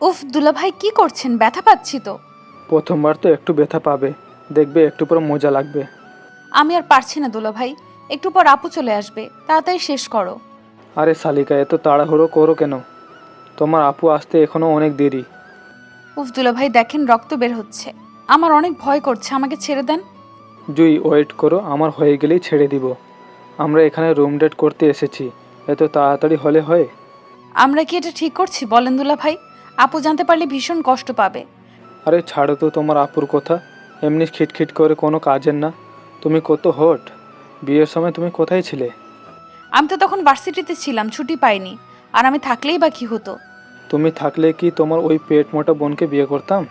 উফ দুলাভাই কি করছেন? ব্যথা পাচ্ছি তো। প্রথমবার তো একটু ব্যথা পাবে। দেখবে একটু পর মজা লাগবে। আমি আর পারছি না দুলাভাই। একটু পর আপু চলে আসবে। তাড়াতাড়ি শেষ করো। আরে শালিকা এত তাড়াহুড়ো করো কেন? তোমার আপু আসতে এখনও অনেক দেরি। উফ দুলাভাই দেখেন রক্ত বের হচ্ছে। আমার অনেক ভয় করছে। আমাকে ছেড়ে দেন। জুই ওয়েট করো। আমার হয়ে গেলেই ছেড়ে দিব। আমরা এখানে রুম ডেট করতে এসেছি। এত তাড়াতাড়ি হলে হয়? আমরা কি এটা ঠিক করছি? বলেন দুলাভাই। আপু জানতে পারলে ভীষণ কষ্ট পাবে। আরে ছাড়ো তো তোমার আপুর কথা। এমনি খিটখিট করে কোনো কাজের না। তুমি কত হট। বিয়ের সময় তুমি কোথায় ছিলে? আমি তো তখন ভার্সিটিতে ছিলাম ছুটি পাইনি। আর আমি থাকলেই বা কি হতো? তুমি থাকলে কি তোমার ওই পেট মোটা বোনকে বিয়ে করতাম?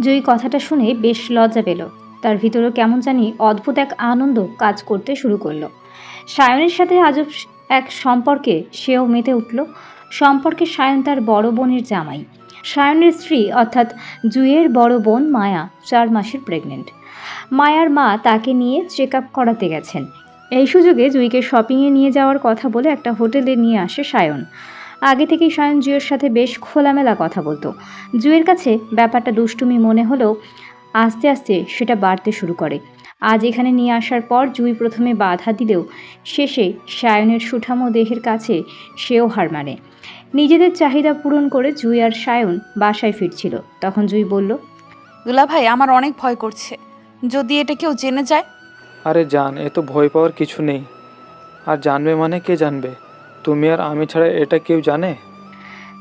জয়ী কথাটা শুনে বেশ লজ্জা পেল। তার ভিতরেও কেমন জানি অদ্ভুত এক আনন্দ কাজ করতে শুরু করল। সায়নের সাথে আজব এক সম্পর্কে সেও মেতে উঠল। সম্পর্কে সায়ন তার বড় বোনের জামাই। সায়নের স্ত্রী, অর্থাৎ জুয়ের বড় বোন মায়া, চার মাসের প্রেগনেন্ট মায়ার মা তাকে নিয়ে চেক আপ করাতে গেছেন। এই সুযোগে জুইকে শপিংয়ে নিয়ে যাওয়ার কথা বলে একটা হোটেলে নিয়ে আসে সায়ন। আগে থেকেই সায়ন জুয়ের সাথে বেশ খোলামেলা কথা বলতো। জুয়ের কাছে ব্যাপারটা দুষ্টুমি মনে হলেও আস্তে আস্তে সেটা বাড়তে শুরু করে। আজ এখানে নিয়ে আসার পর জুই প্রথমে বাধা দিলেও শেষে সায়নের সুঠামো দেহের কাছে সেও হার মানে। নিজেদের চাহিদা পূরণ করে জুই আর সায়ন বাসায় ফিরছিল। তখন জুই বলল দুলাভাই আমার অনেক ভয় করছে। যদি এটা কেউ জেনে যায়? আরে জান এ তো ভয় পাওয়ার কিছু নেই। আর জানবে মানে কে জানবে? তুমি আর আমি ছাড়া এটা কেউ জানে?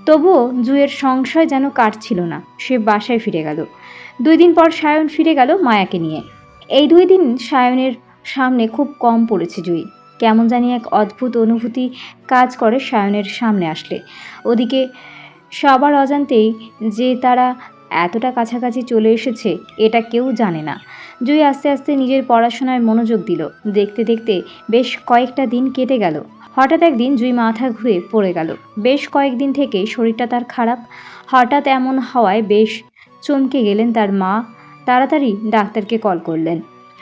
তবুও জুয়ের সংশয় যেন কাটছিল না সে বাসায় ফিরে গেল। দুই দিন পর সায়ন ফিরে গেল মায়াকে নিয়ে। এই দুই দিন সায়নের সামনে খুব কম পড়েছে জুই। কেমন জানি এক অদ্ভুত অনুভূতি কাজ করে সায়নের সামনে আসলে। ওদিকে সবার অজান্তেই যে তারা এতটা কাছাকাছি চলে এসেছে, এটা কেউ জানে না। জুই আস্তে আস্তে নিজের পড়াশোনায় মনোযোগ দিল। দেখতে দেখতে বেশ কয়েকটা দিন কেটে গেল। হঠাৎ একদিন জুই মাথা ঘুরে পড়ে গেল। বেশ কয়েকদিন থেকে শরীরটা তার খারাপ। হঠাৎ এমন হওয়ায় বেশ চমকে গেলেন তার মা তাড়াতাড়ি ডাক্তারকে কল করলেন।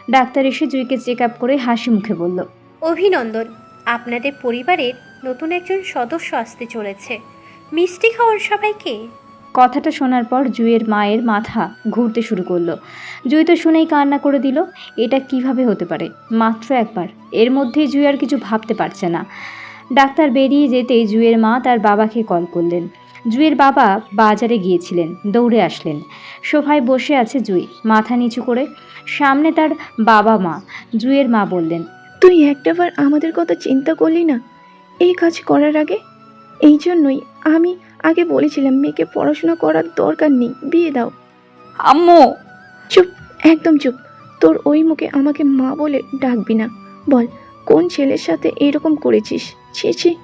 ডাক্তার এসে জুইকে চেক আপ করে হাসি মুখে বলল অভিনন্দন আপনাদের পরিবারের নতুন একজন সদস্য আসতে চলেছে। মিষ্টি খাওয়ার সবাইকে কথাটা শোনার পর জুইয়ের মায়ের মাথা ঘুরতে শুরু করল। জুই তো শুনেই কান্না করে দিল এটা কীভাবে হতে পারে? মাত্র একবার। এর মধ্যেই জুই আর কিছু ভাবতে পারছে না। ডাক্তার বেরিয়ে যেতেই জুইয়ের মা তার বাবাকে কল করলেন। জুইয়ের বাবা বাজারে গিয়েছিলেন দৌড়ে আসলেন। সোফায় বসে আছে জুই মাথা নিচু করে। সামনে তার বাবা মা জুইয়ের মা বললেন তুই একটাবার আমাদের কথা চিন্তা করলি না? এই কাজ করার আগে? এই জন্যই আমি আগে বলেছিলাম মেয়েকে পড়াশোনা করার দরকার নেই বিয়ে দাও। আম্মু! চুপ একদম চুপ। তোর ওই মুখে আমাকে মা বলে ডাকবি না। বল কোন ছেলের সাথে এরকম করেছিস? ছি ছি।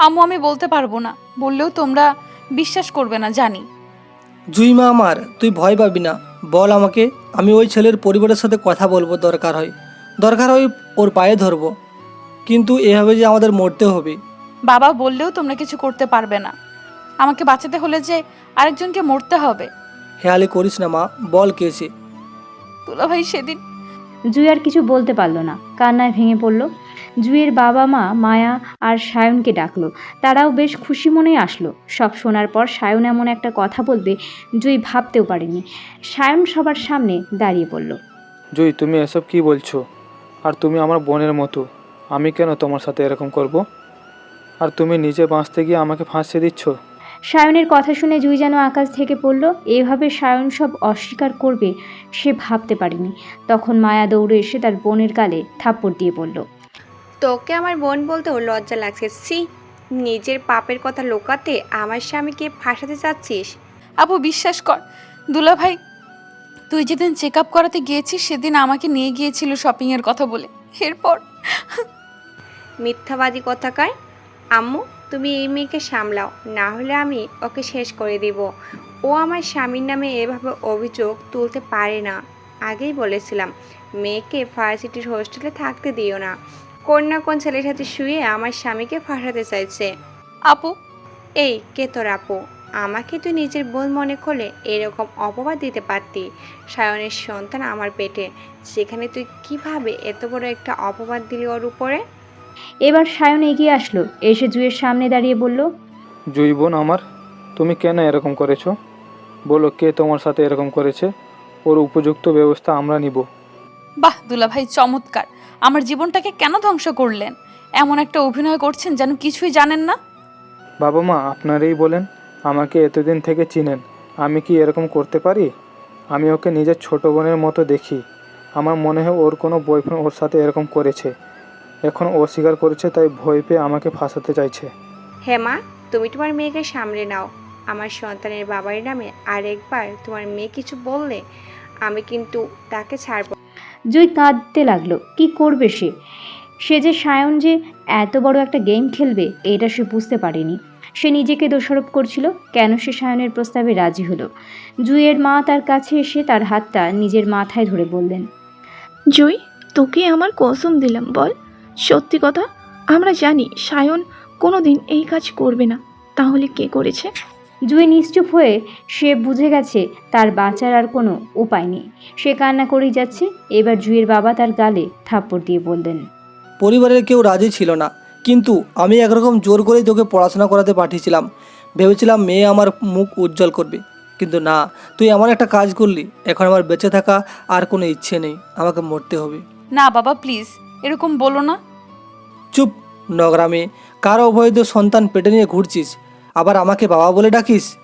আম্মু আমি বলতে পারব না। বললেও তোমরা বিশ্বাস করবে না জানি। জুই মা আমার তুই ভয় পাবি না। বল আমাকে আমি ওই ছেলের পরিবারের সাথে কথা বলব দরকার হয়। দরকার হয় ওর পায়ে ধরবো। কিন্তু এভাবে যে আমাদের মরতে হবে। বাবা বললেও তোমরা কিছু করতে পারবে না। আমাকে বাঁচাতে হলে যে আরেকজনকে মরতে হবে। হেয়ালি করিস না মা। বল কে সে। দুলাভাই সেদিন জুই আর কিছু বলতে পারল না। কান্নায় ভেঙে পড়ল। জুইয়ের বাবা মা মায়া আর সায়নকে ডাকলো। তারাও বেশ খুশি মনেই আসলো। সব শোনার পর সায়ন এমন একটা কথা বলবে জুই ভাবতেও পারেনি। সায়ন সবার সামনে দাঁড়িয়ে পড়ল। জুই তুমি এসব কি বলছো? আর তুমি আমার বোনের মতো। আমি কেন তোমার সাথে এরকম করব? আর তুমি নিজে বাঁচতে গিয়ে আমাকে ফাঁসিয়ে দিচ্ছ? সায়নের কথা শুনে জুই যেন আকাশ থেকে পড়ল। এভাবে সায়ন সব অস্বীকার করবে সে ভাবতে পারেনি। তখন মায়া দৌড়ে এসে তার বোনের গালে থাপ্পড় দিয়ে পড়ল। তোকে আমার বোন বলতেও লজ্জা লাগছে। সি নিজের পাপের কথা লোকাতে আমার স্বামীকে ফাঁসাতে চাচ্ছিস? আপু বিশ্বাস কর। দুলা ভাই তুই যেদিন চেক আপ করাতে গিয়েছিস সেদিন আমাকে নিয়ে গিয়েছিল শপিংয়ের কথা বলে। এরপর? মিথ্যাবাদী কথাকার? আম্মু তুমি এই মেয়েকে সামলাও না হলে আমি ওকে শেষ করে দিব। ও আমার স্বামীর নামে এভাবে অভিযোগ তুলতে পারে না। আগেই বলেছিলাম মেয়েকে ভার্সিটির হোস্টেলে থাকতে দিও না। কোন না কোন ছেলের সাথে শুয়ে আমার স্বামীকে ফাঁসাতে চাইছে। আপু? এই কে তোর আপু? আমাকে তুই নিজের বোন মনে করলে এরকম অপবাদ দিতে পারতি। সায়নের সন্তান আমার পেটে। সেখানে তুই কীভাবে এত বড় একটা অপবাদ দিলি ওর উপরে? এবার সায়ন এগিয়ে আসলো। এসে জুয়ের সামনে দাঁড়িয়ে বলল জুই বোন আমার তুমি কেন এরকম করেছ? বলো কে তোমার সাথে এরকম করেছে? ওর উপযুক্ত ব্যবস্থা আমরা নিব। বাহ দুলাভাই চমৎকার। আমার জীবনটাকে কেন ধ্বংস করলেন? এমন একটা অভিনয় করছেন যেন কিছুই জানেন না? বাবা মা আপনারই বলেন আমাকে এতদিন থেকে চিনেন। আমি কি এরকম করতে পারি? আমি ওকে নিজের ছোট বোনের মতো দেখি। আমার মনে হয় ওর কোনো বয়ফ্রেন্ড ওর সাথে এরকম করেছে। এখন ও স্বীকার করেছে তাই ভয় পেয়ে আমাকে ফাঁসাতে চাইছে। হ্যাঁ মা তুমি তোমার মেয়েকে সামলে নাও। আমার সন্তানের বাবার নামে আরেকবার তোমার মেয়ে কিছু বললে আমি কিন্তু তাকে ছাড়বো জুই কাঁদতে লাগল, কি করবে সে? সে যে সায়ন যে এত বড় একটা গেম খেলবে, এটা সে বুঝতে পারেনি। সে নিজেকে দোষারোপ করছিল, কেন সে সায়নের প্রস্তাবে রাজি হলো? জুইয়ের মা তার কাছে এসে তার হাতটা নিজের মাথায় ধরে বললেন, জুই, তোকে আমার কসম দিলাম, বল। সত্যি কথা, আমরা জানি সায়ন কোনো দিন এই কাজ করবে না। তাহলে কে করেছে? জুই নিশ্চুপ হয়ে সে বুঝে গেছে তার বাঁচার আর কোনো উপায় নেই। সে কান্না করেই যাচ্ছে। এবার জুইয়ের বাবা তার গালে থাপ্পড় দিয়ে বললেন পরিবারের কেউ রাজি ছিল না কিন্তু আমি একরকম জোর করেই তোকে পড়াশোনা করাতে পাঠিয়েছিলাম। ভেবেছিলাম মেয়ে আমার মুখ উজ্জ্বল করবে। কিন্তু না তুই এমন একটা কাজ করলি এখন আমার বেঁচে থাকা আর কোনো ইচ্ছে নেই আমাকে মরতে হবে। না বাবা প্লিজ এরকম বলো না। চুপ নগরামে কারও অবৈধ সন্তান পেটে নিয়ে ঘুরছিস আবার আমাকে বাবা বলে ডাকিস?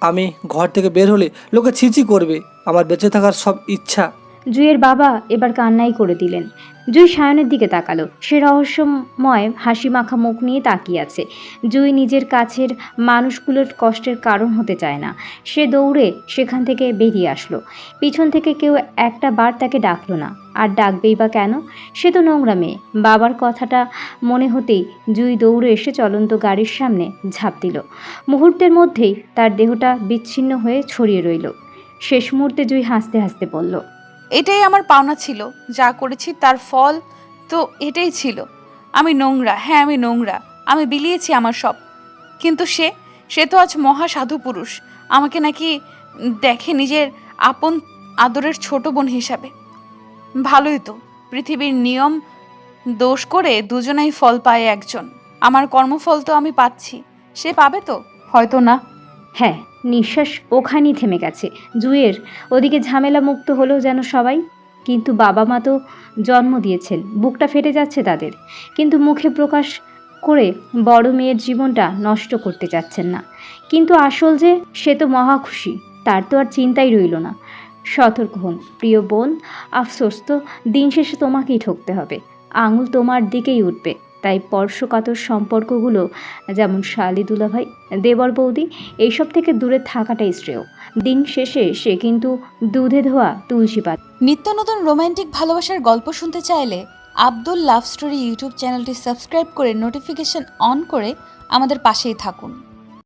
আমি ঘর থেকে বের হলে লোকে ছিচি করবে। আমার বেঁচে থাকার সব ইচ্ছা। জুইয়ের বাবা এবার কান্নাই করে দিলেন। জুই সায়নের দিকে তাকালো। সে রহস্যময় হাসি মাখা মুখ নিয়ে তাকিয়ে আছে। জুই নিজের কাছের মানুষগুলোর কষ্টের কারণ হতে চায় না। সে দৌড়ে সেখান থেকে বেরিয়ে আসলো। পিছন থেকে কেউ একটা বার তাকে ডাকলো না। আর ডাকবেই বা কেন? সে তো নোংরা মেয়ে। বাবার কথাটা মনে হতেই জুই দৌড়ে এসে চলন্ত গাড়ির সামনে ঝাঁপ দিল। মুহূর্তের মধ্যেই তার দেহটা বিচ্ছিন্ন হয়ে ছড়িয়ে রইল। শেষ মুহূর্তে জুই হাসতে হাসতে বলল এটাই আমার পাওনা ছিল, যা করেছি তার ফল তো এটাই ছিল। আমি নোংরা হ্যাঁ আমি নোংরা, আমি বিলিয়েছি আমার সব। কিন্তু সে সে তো আজ মহা সাধু পুরুষ, আমাকে নাকি দেখে নিজের আপন আদরের ছোট বোন হিসাবে। ভালোই তো, পৃথিবীর নিয়ম দোষ করে দুজনেই ফল পায় একজন। আমার কর্মফল তো আমি পাচ্ছি, সে পাবে তো? হয়তো না। হ্যাঁ নিঃশ্বাস ওখানেই থেমে গেছে। জুয়ের, ওদিকে ঝামেলা মুক্ত হলো যেন সবাই। কিন্তু বাবা মা তো জন্ম দিয়েছেন, বুকটা ফেটে যাচ্ছে তাদের। কিন্তু মুখে প্রকাশ করে বড় মেয়ের জীবনটা নষ্ট করতে চাচ্ছেন না। কিন্তু আসল যে সে তো মহা খুশি, তার তো আর চিন্তাই রইল না। সতর্ক হন, প্রিয় বোন, আফসোস তো, দিন শেষে তোমাকেই ঠকতে হবে। আঙুল তোমার দিকেই উঠবে। তাই স্পর্শকাতর সম্পর্কগুলো, যেমন শালি দুলাভাই দেবর বৌদি, এইসব থেকে দূরে থাকাটাই শ্রেয়। দিন শেষে সে কিন্তু দুধে ধোয়া তুলসী পাতা। নিত্য নতুন রোমান্টিক ভালোবাসার গল্প শুনতে চাইলে আব্দুল লাভ স্টোরি ইউটিউব চ্যানেলটি সাবস্ক্রাইব করে নোটিফিকেশন অন করে আমাদের পাশেই থাকুন।